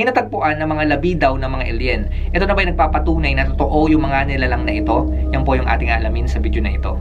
may natagpuan na mga labi daw ng mga alien. Ito na ba yung nagpapatunay na totoo yung mga nilalang na ito? Yan po yung ating alamin sa video na ito.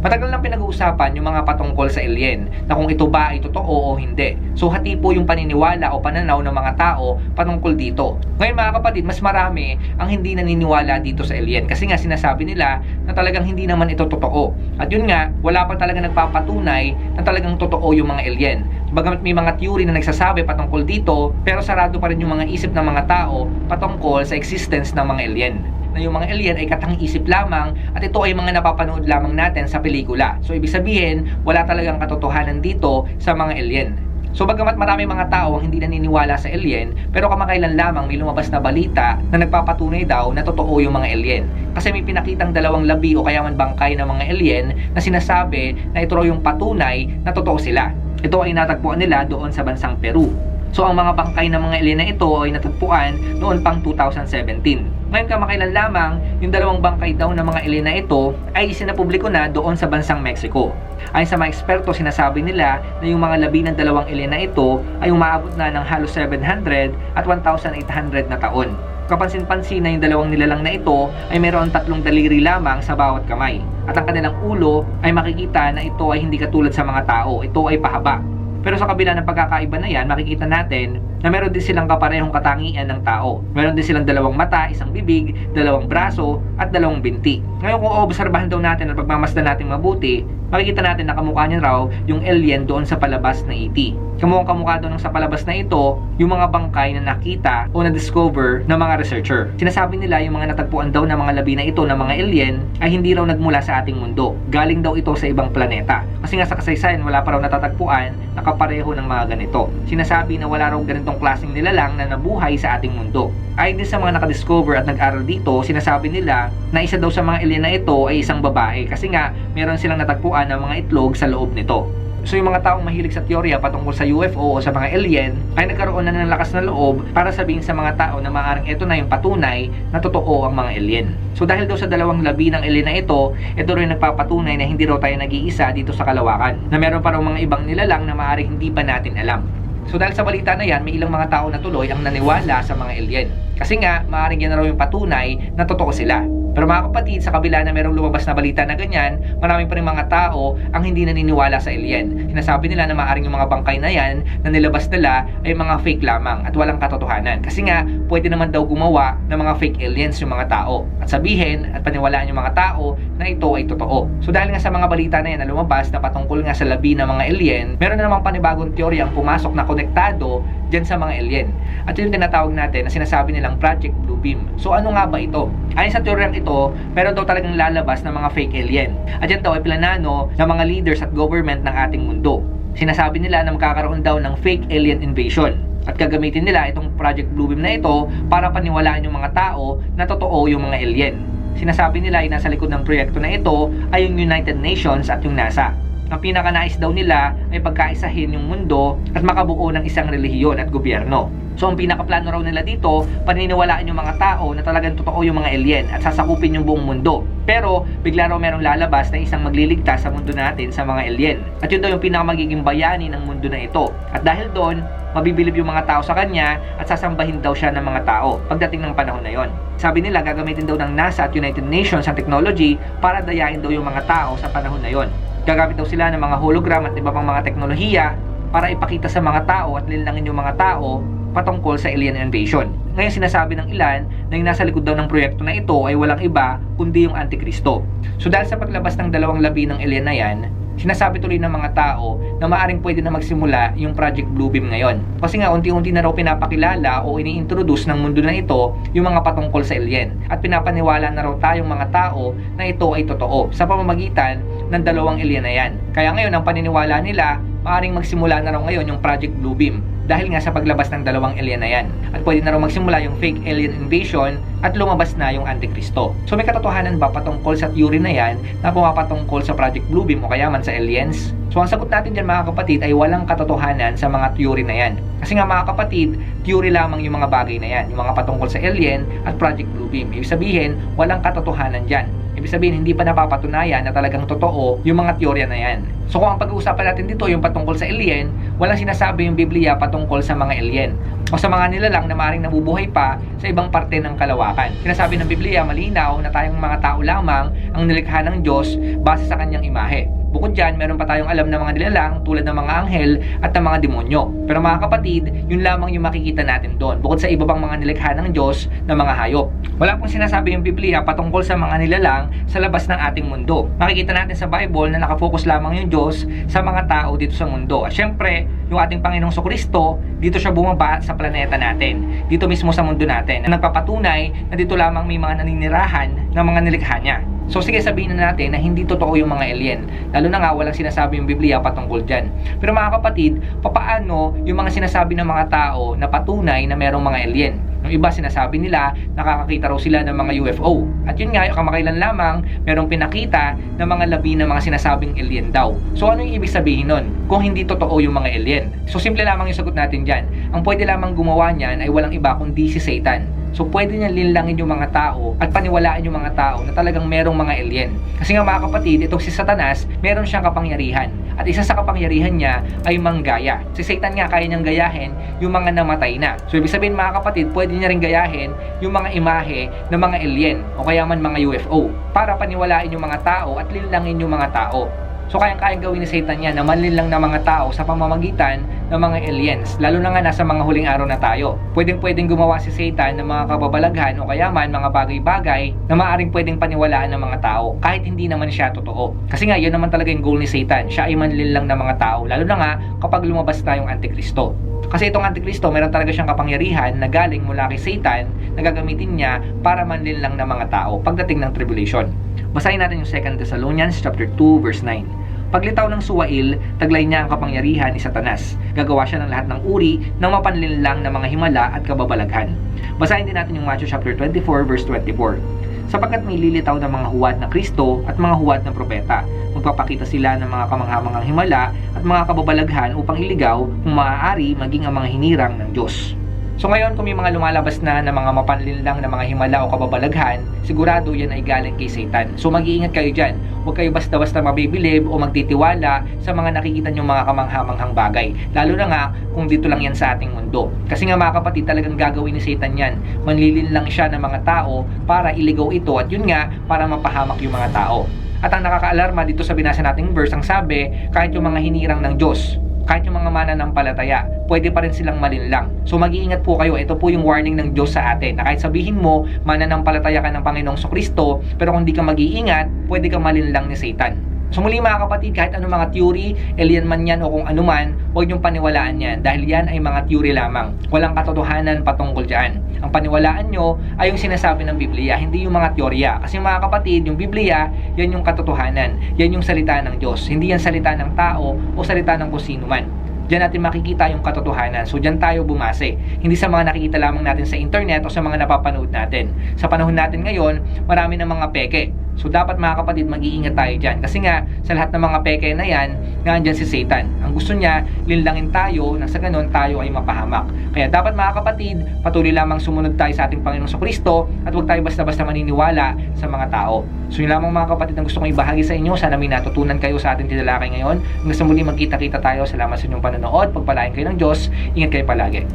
Matagal nang pinag-uusapan yung mga patungkol sa alien na kung ito ba ay totoo o hindi. So hati po yung paniniwala o pananaw ng mga tao patungkol dito. Ngayon mga kapatid, mas marami ang hindi naniniwala dito sa alien kasi nga sinasabi nila na talagang hindi naman ito totoo. At yun nga, wala pa talaga nagpapatunay na talagang totoo yung mga alien. Bagamat may mga theory na nagsasabi patungkol dito, pero sarado pa rin yung mga isip ng mga tao patungkol sa existence ng mga alien na yung mga alien ay katang-isip lamang at ito ay mga napapanood lamang natin sa pelikula. So ibig sabihin, wala talagang katotohanan dito sa mga alien. So bagamat marami mga tao ang hindi naniniwala sa alien, pero kamakailan lamang may lumabas na balita na nagpapatunay daw na totoo yung mga alien. Kasi may pinakitang dalawang labi o kaya man bangkay ng mga alien na sinasabi na ito raw yung patunay na totoo sila. Ito ay natagpuan nila doon sa bansang Peru. So ang mga bangkay ng mga alien na ito ay natagpuan noon pang 2017. Ngayon kamakailan lamang, yung dalawang bangkay daw ng mga alien na ito ay sinapubliko na doon sa bansang Mexico. Ayon sa mga eksperto, sinasabi nila na yung mga labi ng dalawang alien na ito ay umaabot na ng halos 700 at 1,800 na taon. Kapansin-pansin na yung dalawang nilalang na ito ay mayroon tatlong daliri lamang sa bawat kamay. At ang kanilang ulo ay makikita na ito ay hindi katulad sa mga tao. Ito ay pahaba. Pero sa kabila ng pagkakaiba na yan, makikita natin na meron din silang kaparehong katangian ng tao. Meron din silang dalawang mata, isang bibig, dalawang braso, at dalawang binti. Ngayon kung oobserbahan daw natin at pagmamasdan natin mabuti, makikita natin na kamukha niya raw yung alien doon sa palabas na E.T. Kamukhang kamukha doon sa palabas na ito, yung mga bangkay na nakita o na-discover ng mga researcher. Sinasabi nila yung mga natagpuan daw ng mga labi na ito ng mga alien ay hindi raw nagmula sa ating mundo. Galing daw ito sa ibang planeta. Kasi nga sa kasaysayan, wala pa raw natatagpuan na kapareho ng mga ganito. Sinasabi na wala raw ganitong klaseng nilalang na nabuhay sa ating mundo. Ayon din sa mga nakadiscover at nag-aral dito, sinasabi nila na isa daw sa mga alien na ito ay isang babae kasi nga meron silang natagpuan ng mga itlog sa loob nito. So yung mga taong mahilig sa teorya patungkol sa UFO o sa mga alien ay nagkaroon na ng lakas na loob para sabihin sa mga tao na maaaring ito na yung patunay na totoo ang mga alien. So dahil daw sa dalawang labi ng alien na ito, ito rin nagpapatunay na hindi raw tayo nag-iisa dito sa kalawakan. Na meron pa raw mga ibang nilalang na maaaring hindi pa natin alam. So dahil sa balita na yan, may ilang mga tao na tuloy ang naniwala sa mga alien. Kasi nga, maaaring yan na raw yung patunay na totoo sila. Pero mga kapatid, sa kabila na merong lumabas na balita na ganyan, marami pa rin mga tao ang hindi naniniwala sa alien. Sinasabi nila na maaaring yung mga bangkay na yan na nilabas nila ay mga fake lamang at walang katotohanan. Kasi nga, pwede naman daw gumawa ng mga fake aliens yung mga tao. At sabihin at paniwalaan yung mga tao na ito ay totoo. So dahil nga sa mga balita na yan na lumabas na patungkol nga sa labi ng mga alien, meron na namang panibagong teorya ang pumasok na konektado dyan sa mga alien. At yun tinatawag natin na sinasabi nilang Project Bluebeam. So ano nga ba ito? Ayon sa teoryang ito, meron daw talagang lalabas ng mga fake alien. At yan daw ay planano ng mga leaders at government ng ating mundo. Sinasabi nila na magkakaroon daw ng fake alien invasion. At gagamitin nila itong Project Bluebeam na ito para paniwalaan yung mga tao na totoo yung mga alien. Sinasabi nila ay nasa likod ng proyekto na ito ay yung United Nations at yung NASA. Ang pinakanais daw nila ay pagkaisahin yung mundo at makabuo ng isang relihiyon at gobyerno. So ang pinakaplano raw nila dito, paniniwalaan yung mga tao na talagang totoo yung mga alien at sasakupin yung buong mundo. Pero bigla raw merong lalabas na isang magliligtas sa mundo natin sa mga alien. At yun daw yung pinakamagiging bayani ng mundo na ito. At dahil doon, mabibilib yung mga tao sa kanya at sasambahin daw siya ng mga tao pagdating ng panahon na yon. Sabi nila gagamitin daw ng NASA at United Nations ang technology para dayain daw yung mga tao sa panahon na yon. Gagamit daw sila ng mga hologram at iba pang mga teknolohiya para ipakita sa mga tao at linlangin yung mga tao patungkol sa alien invasion. Ngayon sinasabi ng ilan na yung nasa likod daw ng proyekto na ito ay walang iba kundi yung Antikristo. So dahil sa paglabas ng dalawang labi ng alien na yan, sinasabi tuloy ng mga tao na maaring pwede na magsimula yung Project Bluebeam ngayon. Kasi nga unti-unti na raw pinapakilala o ini-introduce ng mundo na ito yung mga patungkol sa alien. At pinapaniwala na raw tayong mga tao na ito ay totoo sa pamamagitan ng dalawang alien na yan. Kaya ngayon ang paniniwala nila, maaring magsimula na raw ngayon yung Project Bluebeam dahil nga sa paglabas ng dalawang alien na yan. At pwede na raw magsimula yung fake alien invasion at lumabas na yung Antikristo. So may katotohanan ba patungkol sa theory na yan na pumapatungkol sa Project Bluebeam o kaya man sa aliens? So ang sagot natin dyan mga kapatid ay walang katotohanan sa mga theory na yan. Kasi nga mga kapatid, theory lamang yung mga bagay na yan. Yung mga patungkol sa alien at Project Bluebeam. Ibig sabihin, walang katotohanan dyan. Ibig sabihin, hindi pa napapatunayan na talagang totoo yung mga teorya na yan. So kung ang pag-uusapan natin dito yung patungkol sa alien, walang sinasabi yung Biblia patungkol sa mga alien o sa mga nilalang na maring nabubuhay pa sa ibang parte ng kalawakan. Sinasabi ng Biblia malinaw na tayong mga tao lamang ang nilikha ng Diyos base sa kanyang imahe. Bukod dyan, meron pa tayong alam na mga nilalang tulad ng mga anghel at ng mga demonyo. Pero mga kapatid, yun lamang yung makikita natin doon. Bukod sa iba pang mga nilikha ng Diyos na mga hayop. Wala pong sinasabi yung Biblia patungkol sa mga nilalang sa labas ng ating mundo. Makikita natin sa Bible na nakafocus lamang yung Diyos sa mga tao dito sa mundo. At syempre, yung ating Panginoong Kristo, dito siya bumaba sa planeta natin. Dito mismo sa mundo natin. Na nagpapatunay na dito lamang may mga naninirahan ng mga nilikha niya. So sige sabihin na natin na hindi totoo yung mga alien. Lalo na nga walang sinasabi yung Biblia patungkol dyan. Pero mga kapatid, papaano yung mga sinasabi ng mga tao na patunay na merong mga alien? Yung iba sinasabi nila nakakakita raw sila ng mga UFO. At yun nga, kamakailan lamang merong pinakita na mga labi ng mga sinasabing alien daw. So ano yung ibig sabihin nun? Kung hindi totoo yung mga alien. So simple lamang yung sagot natin dyan. Ang pwede lamang gumawa niyan ay walang iba kundi si Satan. So pwede niya linlangin yung mga tao at paniwalaan yung mga tao na talagang merong mga alien. Kasi nga mga kapatid, itong si Satanas, meron siyang kapangyarihan. At isa sa kapangyarihan niya ay manggaya. Si Satan nga kaya niyang gayahin yung mga namatay na. So ibig sabihin mga kapatid, pwede niya rin gayahin yung mga imahe ng mga alien o kaya man mga UFO para paniwalaan yung mga tao at linlangin yung mga tao. So kayang-kayang gawin ni Satan yan na manlinlang ng mga tao sa pamamagitan ng mga aliens. Lalo na nga nasa mga huling araw na tayo. Pwedeng-pwedeng gumawa si Satan ng mga kababalaghan o kaya man mga bagay-bagay na maaring pwedeng paniwalaan ng mga tao kahit hindi naman siya totoo. Kasi nga yun naman talaga yung goal ni Satan. Siya ay manlinlang ng mga tao. Lalo na nga kapag lumabas na yung Antikristo. Kasi itong Antikristo, meron talaga siyang kapangyarihan na galing mula kay Satan na gagamitin niya para manlinlang ng mga tao pagdating ng tribulation. Basahin natin yung 2 Thessalonians chapter 2 verse 9. Paglitaw ng suwail, taglay niya ang kapangyarihan ni Satanas. Gagawa siya ng lahat ng uri ng mapanlinlang ng mga himala at kababalaghan. Basahin din natin yung Matthew chapter 24 verse 24 sapagkat may lilitaw ng mga huwad na Kristo at mga huwad na propeta. Magpapakita sila ng mga kamanghamangang himala at mga kababalaghan upang iligaw kung maaari maging ang mga hinirang ng Diyos. So ngayon kung may mga lumalabas na ng mga mapanlinlang na mga himala o kababalaghan, sigurado yan ay galing kay Satan. So mag-iingat kayo dyan. Huwag kayo basta-basta mabibilib o magtitiwala sa mga nakikita nyo mga kamanghamanghang bagay. Lalo na nga kung dito lang yan sa ating mundo. Kasi nga mga kapatid, talagang gagawin ni Satan yan. Manlilin lang siya ng mga tao para iligaw ito at yun nga, para mapahamak yung mga tao. At ang nakakaalarma dito sa binasa nating verse, ang sabi, kahit yung mga hinirang ng Diyos, kahit yung mga mananampalataya, pwede pa rin silang malinlang. So mag-iingat po kayo, ito po yung warning ng Diyos sa atin, na kahit sabihin mo, mananampalataya ka ng Panginoong Kristo, pero kung di ka mag-iingat, pwede kang malinlang ni Satan. So muli mga kapatid, kahit anong mga theory, alien man yan o kung ano man, huwag niyong paniwalaan yan dahil yan ay mga theory lamang. Walang katotohanan patungkol dyan. Ang paniwalaan nyo ay yung sinasabi ng Biblia, hindi yung mga teorya. Kasi mga kapatid, yung Biblia, yan yung katotohanan. Yan yung salita ng Diyos. Hindi yan salita ng tao o salita ng kung sino man. Diyan natin makikita yung katotohanan. So diyan tayo bumase. Hindi sa mga nakikita lamang natin sa internet o sa mga napapanood natin. Sa panahon natin ngayon, marami ng mga peke. So dapat mga kapatid, mag-iingat tayo dyan. Kasi nga, sa lahat ng mga peke na yan, nandyan si Satan. Ang gusto niya, linlangin tayo nang sa ganun tayo ay mapahamak. Kaya dapat mga kapatid, patuloy lamang sumunod tayo sa ating Panginoong sa Kristo at huwag tayo basta-basta maniniwala sa mga tao. So yun lamang mga kapatid ang gusto kong ibahagi sa inyo. Sana may natutunan kayo sa ating tinalakay ngayon. Hanggang sa muli magkita-kita tayo. Salamat sa inyong panonood. Pagpalain kayo ng Diyos. Ingat kayo palagi.